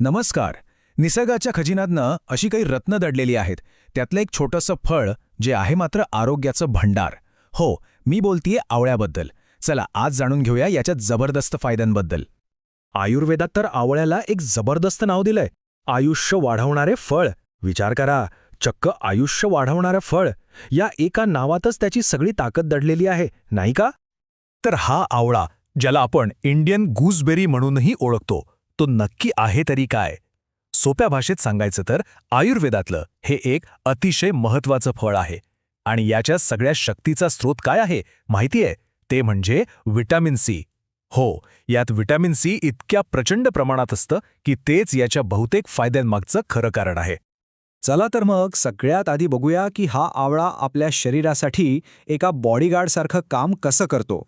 नमस्कार. निसर्गाच्या खजिन्यातनं अशी काही रत्न दडलेली आहेत. त्यातलं एक छोटंसं फळ जे आहे मात्र आरोग्याचं भंडार. हो मी बोलतीये आवळ्याबद्दल. चला आज जाणून घेऊया याच्या जबरदस्त फायद्यांबद्दल. आयुर्वेदात तर आवळ्याला एक जबरदस्त नाव दिलंय. आयुष्य वाढवणारे फळ. विचार करा. चक्क आयुष्य वाढवणारं फळ. या एका नावातच त्याची सगळी ताकद दडलेली आहे नाही का? तर हा आवळा ज्याला आपण इंडियन गुजबेरी म्हणूनही ओळखतो. तो नक्की आहे तरी काय? सोप्या भाषेत सांगायचं तर आयुर्वेदातलं हे एक अतिशय महत्वाचं फळ आहे. आणि याच्या सगळ्या शक्तीचा स्रोत काय आहे माहितीये? ते म्हणजे व्हिटॅमिन सी. हो यात व्हिटॅमिन सी इतक्या प्रचंड प्रमाणात असतं की तेच याच्या बहुतेक फायद्यांमागचं खरं कारण आहे. चला तर मग सगळ्यात आधी बघूया की हा आवळा आपल्या शरीरासाठी एका बॉडीगार्डसारखं काम कसं करतो.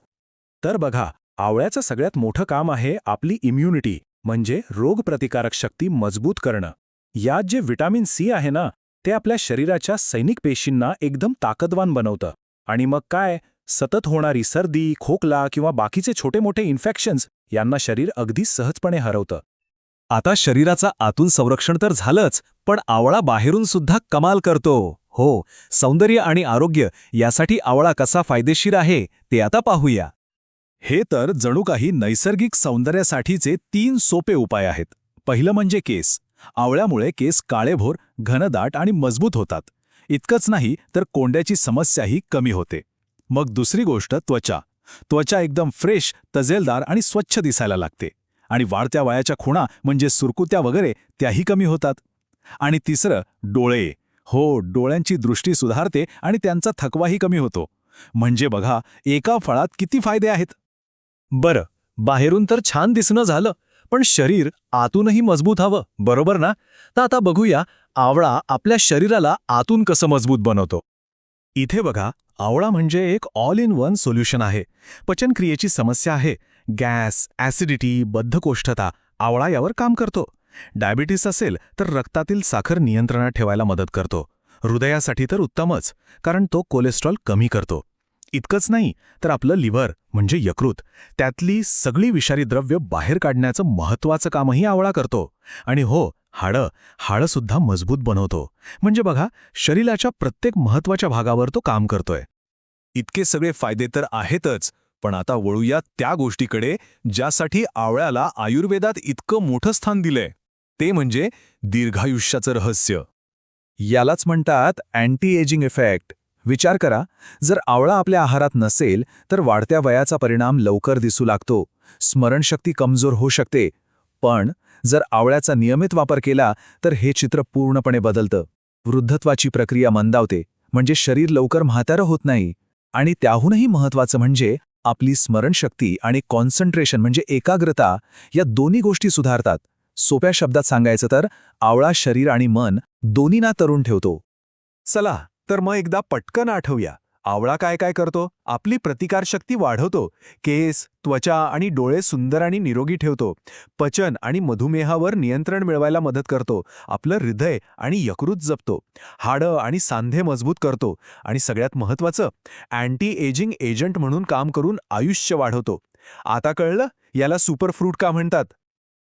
तर बघा आवळ्याचं सगळ्यात मोठं काम आहे आपली इम्युनिटी. म्हणजे रोगप्रतिकारक शक्ती मजबूत करणं. यात जे व्हिटॅमिन सी आहे ना ते आपल्या शरीराच्या सैनिक पेशींना एकदम ताकदवान बनवतं. आणि मग काय? सतत होणारी सर्दी खोकला किंवा बाकीचे छोटे मोठे इन्फेक्शन्स यांना शरीर अगदी सहजपणे हरवतं. आता शरीराचा आतून संरक्षण तर झालंच पण आवळा बाहेरून सुद्धा कमाल करतो. हो सौंदर्य आणि आरोग्य यासाठी आवळा कसा फायदेशीर आहे ते आता पाहूया. हे तर जणू काही नैसर्गिक सौंदर्यासाठीचे तीन सोपे उपाय आहेत. पहिलं म्हणजे केस. आवळ्यामुळे केस काळेभोर घनदाट आणि मजबूत होतात. इतकंच नाही तर कोंड्याची समस्याही कमी होते. मग दुसरी गोष्ट त्वचा. त्वचा एकदम फ्रेश तजेलदार आणि स्वच्छ दिसायला लागते. आणि वाढत्या वयाच्या खुणा म्हणजे सुरकुत्या वगैरे त्याही कमी होतात. आणि तिसरं डोळे. हो डोळ्यांची दृष्टी सुधारते आणि त्यांचा थकवाही कमी होतो. म्हणजे बघा एका फळात किती फायदे आहेत? बरं बाहेरून तर छान दिसणं झालं पण शरीर आतूनही मजबूत हवं बरोबर ना? तर आता बघूया आवळा आपल्या शरीराला आतून कसं मजबूत बनवतो. इथे बघा आवळा म्हणजे एक ऑल इन वन सोल्युशन आहे. पचनक्रियेची समस्या आहे. गॅस ॲसिडिटी बद्धकोष्ठता आवळा यावर काम करतो. डायबिटीस असेल तर रक्तातील साखर नियंत्रणात ठेवायला मदत करतो. हृदयासाठी तर उत्तमच कारण तो कोलेस्ट्रॉल कमी करतो. इतकंच नाही तर आपलं लिव्हर म्हणजे यकृत त्यातली सगळी विषारी द्रव्य बाहेर काढण्याचं महत्त्वाचं कामही आवळा करतो. आणि हो हाडं हाडंसुद्धा मजबूत बनवतो. म्हणजे बघा शरीराच्या प्रत्येक महत्त्वाच्या भागावर तो काम करतोय. इतके सगळे फायदे तर आहेतच पण आता वळूया त्या गोष्टीकडे ज्यासाठी आवळ्याला आयुर्वेदात इतकं मोठं स्थान दिलंय. ते म्हणजे दीर्घायुष्याचं रहस्य. यालाच म्हणतात अँटी एजिंग इफेक्ट. विचार करा जर आवळा आपल्या आहारात नसेल तर वाढत्या वयाचा परिणाम लवकर दिसू लागतो. स्मरणशक्ती कमजोर होऊ शकते. पण जर आवळ्याचा नियमित वापर केला तर हे चित्र पूर्णपणे बदलतं. वृद्धत्वाची प्रक्रिया मंदावते म्हणजे शरीर लवकर म्हातारं होत नाही. आणि त्याहूनही महत्त्वाचं म्हणजे आपली स्मरणशक्ती आणि कॉन्सन्ट्रेशन म्हणजे एकाग्रता या दोन्ही गोष्टी सुधारतात. सोप्या शब्दात सांगायचं तर आवळा शरीर आणि मन दोन्हीना तरुण ठेवतो. चला! तर मग एकदा पटकन आठवूया. आवळा काय काय करतो? आपली प्रतिकारशक्ती वाढवतो. केस त्वचा आणि डोळे सुंदर आणि निरोगी ठेवतो. पचन आणि मधुमेहावर नियंत्रण मिळवायला मदत करतो. आपलं हृदय आणि यकृत जपतो. हाडं आणि सांधे मजबूत करतो. आणि सगळ्यात महत्त्वाचं अँटी एजिंग एजंट म्हणून काम करून आयुष्य वाढवतो. आता कळलं? याला सुपरफ्रूट का म्हणतात?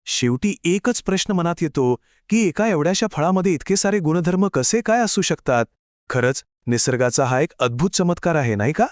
शेवटी एकच प्रश्न मनात येतो की एका एवढ्याशा फळामध्ये इतके सारे गुणधर्म कसे काय असू शकतात? खरंच निसर्गाचा हा एक अद्भुत चमत्कार आहे नाही का?